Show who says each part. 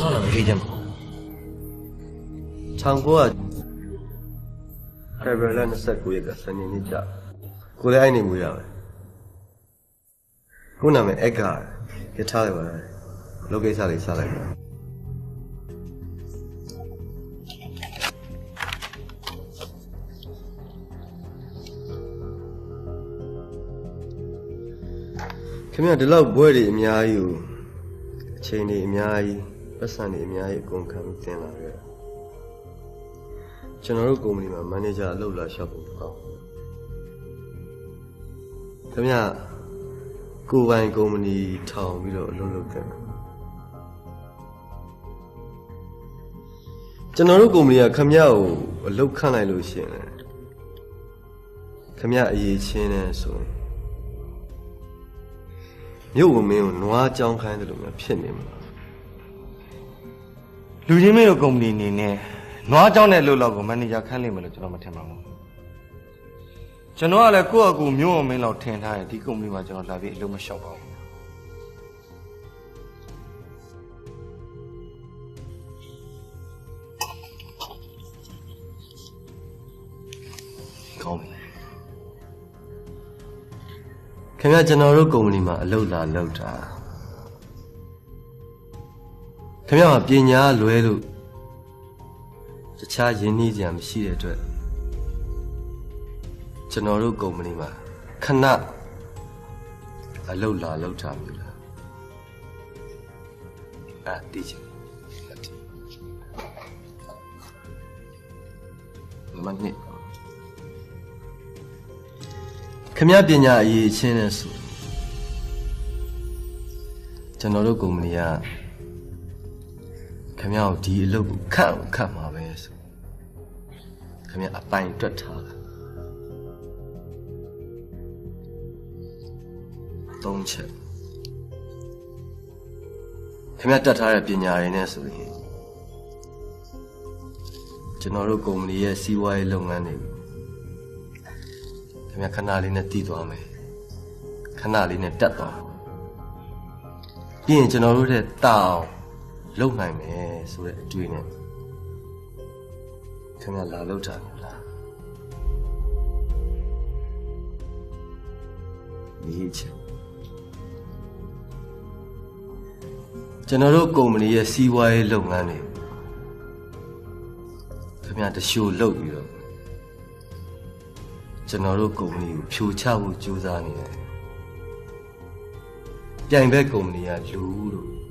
Speaker 1: ဟုတ်လားခေးချင်ပါ
Speaker 2: 1900 February 29ရက်ကစနေနေ့ကြကိုလည်းအဲ့နေမူရပဲခုနာမည်အက်ကရထားတယ်ပါလောကိစ္စလေးစားလိုက်ပါခင်ဗျဒီလောက်ဘွဲတွေအများကြီးကိုအချိန်တွေအများကြီး ပတ်စံတွေအများကြီးအကုန်ခံပြီးတင်လာခဲ့တာကျွန်တော်တို့ကုမ္ပဏီမှာမန်နေဂျာအလုပ်လာလျှောက်ဖို့ပေါ့ခင်ဗျကိုယ်ပိုင်ကုမ္ပဏီထောင်ပြီးတော့အလုပ်လုပ်တယ်ကျွန်တော်တို့ကုမ္ပဏီကခင်ဗျကိုအလုပ်ခန့်လိုက်လို့ရှိရင်လေခင်ဗျအရေးချင်းနေဆိုရင်မြို့ဝင်မင်းကိုနွားကြောင်းခိုင်းတယ်လို့များဖြစ်နေမှာ
Speaker 1: လူချင်းမင်းတို့ကုမ္ပဏီအနေနဲ့နွားကြောင်းတဲ့လူလောက်ကိုမန်နေဂျာခန့်လိမ့်မယ်လို့ကျွန်တော်မထင်ပါဘူးကျွန်တော်ကလည်းကိုယ့်အကူမျိုးအောင်မင်းလောက်ထင်ထားတယ်ဒီကုမ္ပဏီမှာကျွန်တော်လာပြီးအလုပ်မလျှောက်ပါဘူးကောင်းပြီ
Speaker 2: ခင်ဗျကျွန်တော်တို့ကုမ္ပဏီမှာအလုပ်လာလုပ်တာ ခင်ဗျကပညာလွဲလို့တခြားယဉ်နှီးစရာမရှိတဲ့အတွက်ကျွန်တော်တို့ကုမ္ပဏီမှာခဏအလုပ်လာလုပ်တာမျိုးလားအာတီချင်မနစ်ခင်ဗျပညာအရေးချင်းတဲ့ဆိုကျွန်တော်တို့ကုမ္ပဏီက ခင်ဗျကိုဒီအလုပ်ကိုခန့်အောင်ခန့်မှာပဲဆိုခင်ဗျအပိုင်တွက်ထားတာသုံးချက်ခင်ဗျတက်ထားတဲ့ပညာရည်နဲ့ဆိုရင်ကျွန်တော်တို့ကုမ္ပဏီရဲ့စီးပွားရေးလုပ်ငန်းတွေကိုခင်ဗျာခဏလေးနဲ့တည်သွားမယ်ခဏလေးနဲ့တက်သွားပြီးရင်ကျွန်တော်တို့တဲ့တောင်း လုံနိုင်မယ်ဆိုတဲ့အတွေ့နဲ့ခင်ဗျာလာလောက်တာမျိုးလားဒီချက်ကျွန်တော်တို့ကုမ္ပဏီရဲ့စီးပွားရေးလုပ်ငန်းတွေခင်ဗျာတရှို့လုပ်ပြီးတော့ကျွန်တော်တို့ကုမ္ပဏီကိုဖြိုချဖို့ကြိုးစားနေတယ်။ပြိုင်ဘက်ကုမ္ပဏီကလူလို့